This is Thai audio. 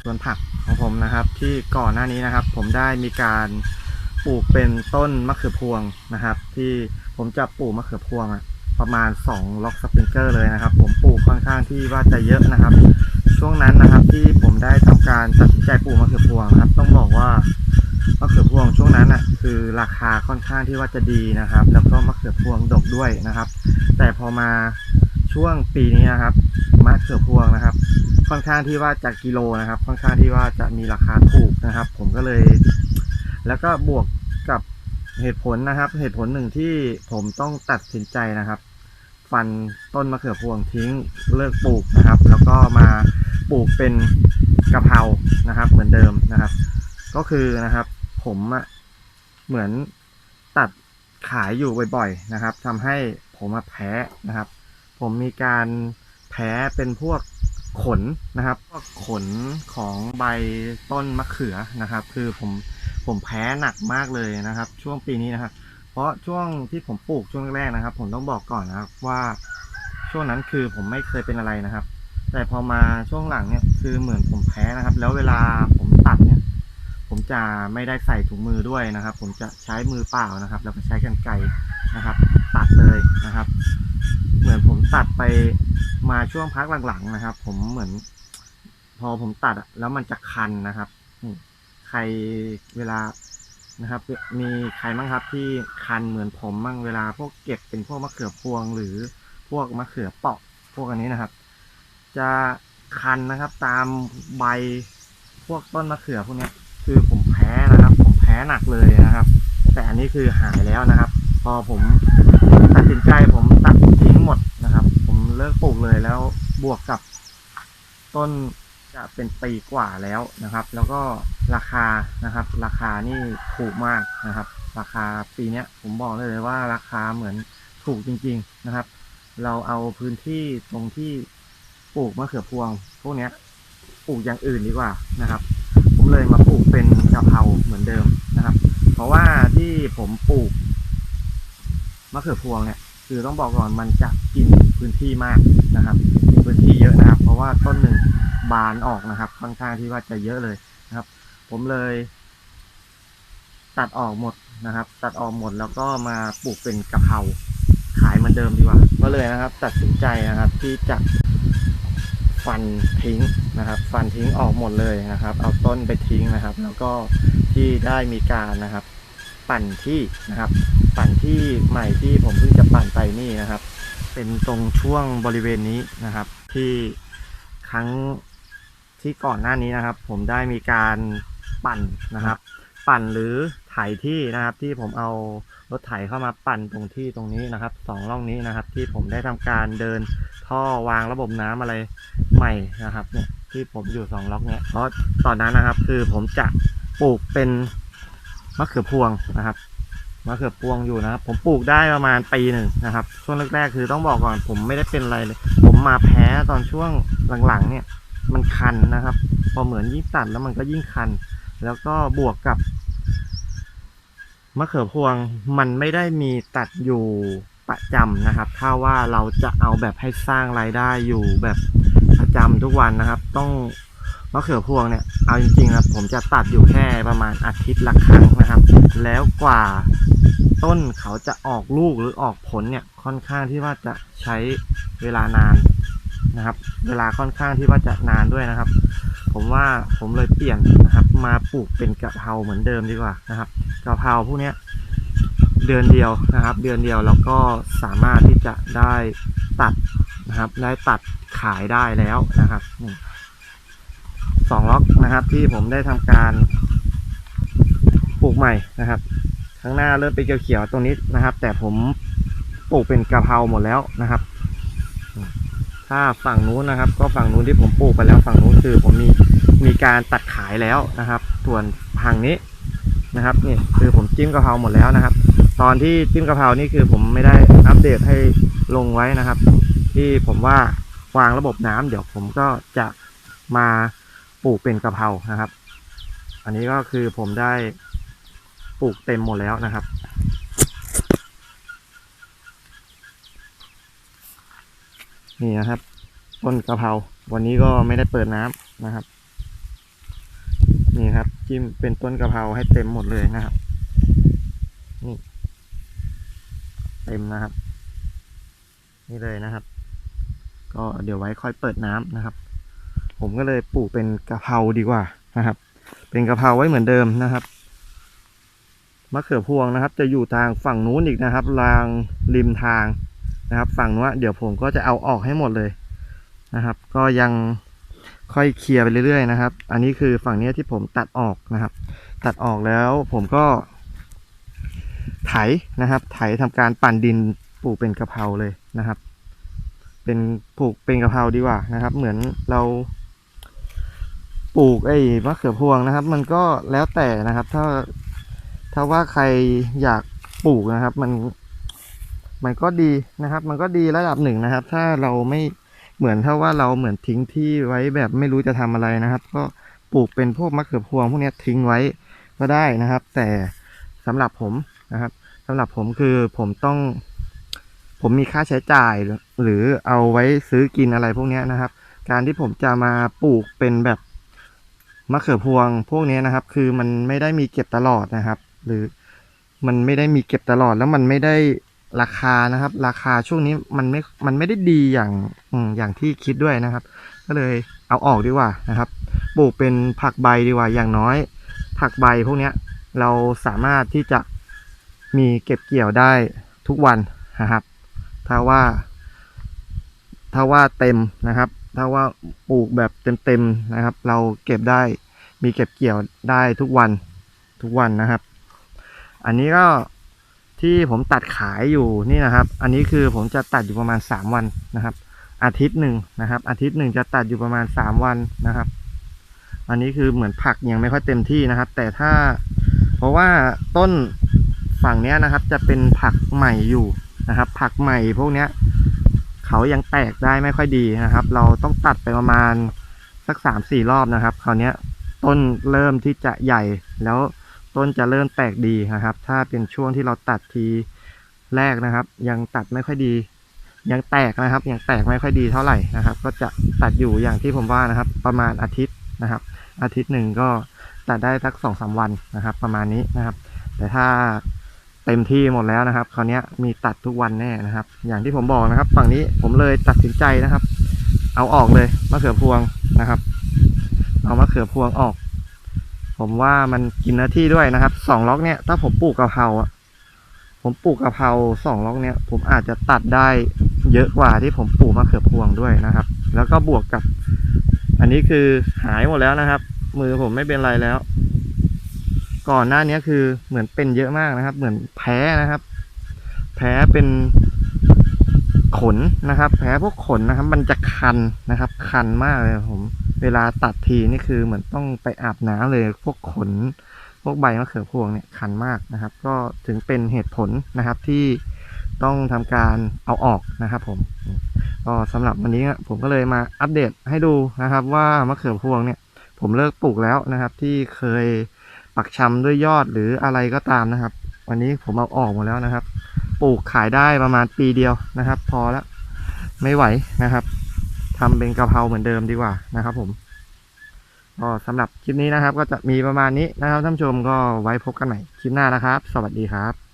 สำหรับในสวนผักของผมนะครับ ที่ก่อนหน้านี้นะครับ ผมได้มีการปลูกเป็นต้นมะเขือพวงนะครับ ที่ผมจะปลูกมะเขือพวงอะประมาณ 2 ล็อกสปริงเกอร์เลยนะครับ ผมปลูกค่อนข้างที่ว่าจะเยอะนะครับ ช่วงนั้นนะครับที่ผมได้ทำการตัดสินใจปลูกมะเขือพวงครับ ต้องบอกว่ามะเขือพวงช่วงนั้นอะคือราคาค่อนข้างที่ว่าจะดีนะครับ แล้วก็มะเขือพวงดกด้วยนะครับ แต่พอมาช่วงปีนี้นะครับ มะเขือพวงนะครับ ค่อนข้างที่ว่าจากกิโลนะครับ ค่อนข้างที่ว่าจะมีราคาถูกนะครับ ผมก็เลย แล้วก็บวกกับเหตุผลนะครับ เหตุผลหนึ่งที่ผมต้องตัดสินใจนะครับ ฟันต้นมะเขือพวงทิ้งเลิกปลูกนะครับ แล้วก็มาปลูกเป็นกะเพรานะครับ เหมือนเดิมนะครับ ก็คือนะครับ ผมอะเหมือนตัดขายอยู่บ่อยๆนะครับทำให้ผมแพ้นะครับ ผมมีการ แพ้เป็นพวกขนนะครับพวกขนของใบต้นมะเขือนะครับ คือผมผมแพ้หนักมากเลยนะครับ ช่วงปีนี้นะครับ เพราะช่วงที่ผมปลูกช่วงแรกนะครับ ผมต้องบอกก่อนนะครับว่าช่วงนั้นคือผมไม่เคยเป็นอะไรนะครับ แต่พอมาช่วงหลังเนี่ยคือเหมือนผมแพ้นะครับ แล้วเวลาผมตัดเนี่ย ผมจะไม่ได้ใส่ถุงมือด้วยนะครับ ผมจะใช้มือเปล่านะครับ แล้วก็ใช้กรรไกรนะครับ ตัดเลยนะครับ เหมือนผมตัดไป มาช่วงพักหลังๆนะครับ ผมเหมือน พอผมตัดแล้วมันจะคันนะครับใครเวลานะครับ มีใครบ้างครับที่คันเหมือนผมบ้างเวลาพวกเก็บเป็นพวกมะเขือพวง หรือพวกมะเขือเปาะพวกอันนี้นะครับ จะคันนะครับ ตามใบพวกต้นมะเขือพวกนี้คือผมแพ้นะครับ ผมแพ้หนักเลยนะครับ แต่อันนี้คือหายแล้วนะครับ พอผมตัดสินใจผมตัดทิ้งหมด เลิกปลูกเลยแล้วบวกกับต้นจะเป็นปีกว่าแล้วนะครับ แล้วก็ราคานะครับ ราคานี่ถูกมากนะครับ ราคาปีเนี้ยผมบอกเลยว่าราคาเหมือนถูกจริง ๆนะครับ เราเอาพื้นที่ตรงที่ปลูกมะเขือพวง พวกเนี้ยปลูกอย่างอื่นดีกว่านะครับ ผมเลยมาปลูกเป็นกะเพราเหมือนเดิมนะครับ เพราะว่าที่ผมปลูกมะเขือพวงเนี่ยคือต้องบอกก่อนมันจะกิน พื้นที่มากนะครับกินพื้นที่เยอะนะครับ เพราะว่าต้นหนึ่งบานออกนะครับ ค่อนข้างที่ว่าจะเยอะเลยนะครับ ผมเลย ตัดออกหมดนะครับ ตัดออกหมดแล้วก็มาปลูกเป็นกะเพราขายเหมือนเดิมดีกว่า ก็เลยนะครับ ตัดสินใจนะครับที่จะฟันทิ้งนะครับ ฟันทิ้งออกหมดเลยนะครับ เอาต้นไปทิ้งนะครับ แล้วก็ที่ได้มีการนะครับ ปั่นที่นะครับ ปั่นที่ใหม่ที่ผมเพิ่งจะปั่นไปนี่นะครับ เป็นตรงช่วงบริเวณนี้นะครับ ที่ครั้งที่ก่อนหน้านี้นะครับ ผมได้มีการปั่นนะครับ ปั่นหรือไถที่นะครับ ที่ผมเอารถไถเข้ามาปั่นตรงที่ตรงนี้นะครับสองร่องนี้นะครับ ที่ผมได้ทำการเดินท่อวางระบบน้ำอะไรใหม่นะครับ เนี่ยที่ผมอยู่สองล็อกเนี่ยเพราะตอนนั้นนะครับ คือผมจะปลูกเป็นมะเขือพวงนะครับ มะเขือพวงอยู่นะครับ ผมปลูกได้ประมาณปีหนึ่งนะครับ ช่วงแรกๆคือต้องบอกก่อน ผมไม่ได้เป็นอะไรเลย ผมมาแพ้ตอนช่วงหลังๆ เนี่ย มันคันนะครับ พอเหมือนยิ่งตัดแล้วมันก็ยิ่งคัน แล้วก็บวกกับมะเขือพวงมันไม่ได้มีตัดอยู่ประจำนะครับ ถ้าว่าเราจะเอาแบบให้สร้างรายได้อยู่แบบประจำทุกวันนะครับ ต้องมะเขือพวงเนี่ย เอาจริงๆครับผมจะตัดอยู่แค่ประมาณอาทิตย์ละครั้งนะครับ แล้วกว่า ต้นเขาจะออกลูกหรือออกผลเนี่ยค่อนข้างที่ว่าจะใช้เวลานานนะครับ เวลาค่อนข้างที่ว่าจะนานด้วยนะครับ ผมว่าผมเลยเปลี่ยนนะครับ มาปลูกเป็นกะเพราเหมือนเดิมดีกว่านะครับกะเพราพวกเนี้ยเดือนเดียวนะครับ เดือนเดียวเราก็สามารถที่จะได้ตัดนะครับ ได้ตัดขายได้แล้วนะครับนี่สองล็อกนะครับที่ผมได้ทำการปลูกใหม่นะครับ ข้างหน้าเริ่มเป็นเขียวๆตรงนี้นะครับ แต่ผมปลูกเป็นกะเพราหมดแล้วนะครับ ถ้าฝั่งนู้นนะครับ ก็ฝั่งนู้นที่ผมปลูกไปแล้วฝั่งนู้นคือผมมีมีการตัดขายแล้วนะครับส่วนฝั่งนี้นะครับนี่คือผมจิ้มกะเพราหมดแล้วนะครับ ตอนที่จิ้มกะเพรานี่คือผมไม่ได้อัปเดตให้ลงไว้นะครับ ที่ผมว่าวางระบบน้ำเดี๋ยวผมก็จะมาปลูกเป็นกะเพรานะครับ อันนี้ก็คือผมได้ ปลูกเต็มหมดแล้วนะครับ นี่นะครับ ต้นกะเพราวันนี้ก็ไม่ได้เปิดน้ำนะครับ นี่ครับจิ้มเป็นต้นกะเพราให้เต็มหมดเลยนะครับนี่เต็มนะครับ นี่เลยนะครับ ก็เดี๋ยวไว้ค่อยเปิดน้ำนะครับ ผมก็เลยปลูกเป็นกะเพราดีกว่านะครับ เป็นกะเพราไว้เหมือนเดิมนะครับ มะเขือพวงนะครับ จะอยู่ทางฝั่งนู้นอีกนะครับรางริมทางนะครับ ฝั่งนู้นเดี๋ยวผมก็จะเอาออกให้หมดเลยนะครับ ก็ยังค่อยเคลียร์ไปเรื่อยๆนะครับ อันนี้คือฝั่งนี้ที่ผมตัดออกนะครับ ตัดออกแล้วผมก็ ไถนะครับ ไถทำการปั่นดินปลูกเป็นกะเพราเลยนะครับ เป็นปลูกเป็นกะเพราดีกว่านะครับ เหมือนเราปลูกไอ้มะเขือพวงนะครับ มันก็แล้วแต่นะครับ ถ้า ถ้าว่าใครอยากปลูกนะครับ มัน มันก็ดีนะครับ มันก็ดีระดับหนึ่งนะครับ ถ้าเราไม่เหมือนถ้าว่าเราเหมือนทิ้งที่ไว้แบบไม่รู้จะทำอะไรนะครับ ก็ปลูกเป็นพวกมะเขือพวงพวกนี้ทิ้งไว้ก็ได้นะครับ แต่สำหรับผมนะครับสำหรับผมคือผมต้องผมมีค่าใช้จ่ายหรือเอาไว้ซื้อกินอะไรพวกนี้นะครับ การที่ผมจะมาปลูกเป็นแบบมะเขือพวงพวกนี้นะครับ คือมันไม่ได้มีเก็บตลอดนะครับ หรือมันไม่ได้มีเก็บตลอดแล้วมันไม่ได้ราคานะครับ ราคาช่วงนี้มันไม่ มันไม่ได้ดีอย่างอย่างที่คิดด้วยนะครับ ก็เลยเอาออกดีกว่านะครับ ปลูกเป็นผักใบดีกว่าอย่างน้อย ผักใบพวกเนี้ยเราสามารถที่จะมีเก็บเกี่ยวได้ทุกวันนะครับ ถ้าว่า ถ้าว่าเต็มนะครับ ถ้าว่าปลูกแบบเต็มๆนะครับ เราเก็บได้มีเก็บเกี่ยวได้ทุกวันทุกวันนะครับ อันนี้ก็ที่ผมตัดขายอยู่นี่นะครับ อันนี้คือผมจะตัดอยู่ประมาณสามวันนะครับ อาทิตย์หนึ่งนะครับ อาทิตย์หนึ่งจะตัดอยู่ประมาณสามวันนะครับ อันนี้คือเหมือนผักยังไม่ค่อยเต็มที่นะครับ แต่ถ้าเพราะว่าต้นฝั่งเนี้ยนะครับ จะเป็นผักใหม่อยู่นะครับ ผักใหม่พวกเนี้ยเขายังแตกได้ไม่ค่อยดีนะครับ เราต้องตัดไปประมาณสักสามสี่รอบนะครับ คราวนี้ต้นเริ่มที่จะใหญ่แล้ว ต้นจะเริ่มแตกดีนะครับ ถ้าเป็นช่วงที่เราตัดทีแรกนะครับ ยังตัดไม่ค่อยดี ยังแตกนะครับ ยังแตกไม่ค่อยดีเท่าไหร่นะครับ ก็จะตัดอยู่อย่างที่ผมว่านะครับ ประมาณอาทิตย์นะครับ อาทิตย์หนึ่งก็ตัดได้สักสองสามวันนะครับ ประมาณนี้นะครับ แต่ถ้าเต็มที่หมดแล้วนะครับ คราวนี้มีตัดทุกวันแน่นะครับ อย่างที่ผมบอกนะครับ ฝั่งนี้ผมเลยตัดสินใจนะครับ เอาออกเลยมะเขือพวงนะครับ เอามะเขือพวงออก ผมว่ามันกินเนื้อที่ด้วยนะครับสองล็อกเนี่ยถ้าผมปลูกกะเพราอะผมปลูกกะเพราสองล็อกเนี่ย ผมอาจจะตัดได้เยอะกว่าที่ผมปลูกมะเขือพวงด้วยนะครับ แล้วก็บวกกับ อันนี้คือหายหมดแล้วนะครับ มือผมไม่เป็นไรแล้ว ก่อนหน้านี้คือเหมือนเป็นเยอะมากนะครับ เหมือนแพ้นะครับ แพ้เป็นขนนะครับ แพ้พวกขนนะครับ มันจะคันนะครับ คันมากเลยผม เวลาตัดทีนี่คือเหมือนต้องไปอาบน้ำเลยพวกขน พวกใบมะเขือพวงเนี่ยคันมากนะครับ ก็ถึงเป็นเหตุผลนะครับที่ต้องทำการเอาออกนะครับผมก็สำหรับวันนี้ผมก็เลยมาอัปเดตให้ดูนะครับ ว่ามะเขือพวงเนี่ยผมเลิกปลูกแล้วนะครับ ที่เคยปักชำด้วยยอดหรืออะไรก็ตามนะครับ วันนี้ผมเอาออกหมดแล้วนะครับ ปลูกขายได้ประมาณปีเดียวนะครับ พอแล้วไม่ไหวนะครับ ทำเป็นกะเพราเหมือนเดิมดีกว่านะครับ ผมก็สำหรับคลิปนี้นะครับ ก็จะมีประมาณนี้นะครับท่านผู้ชมก็ไว้พบกันใหม่คลิปหน้านะครับ สวัสดีครับ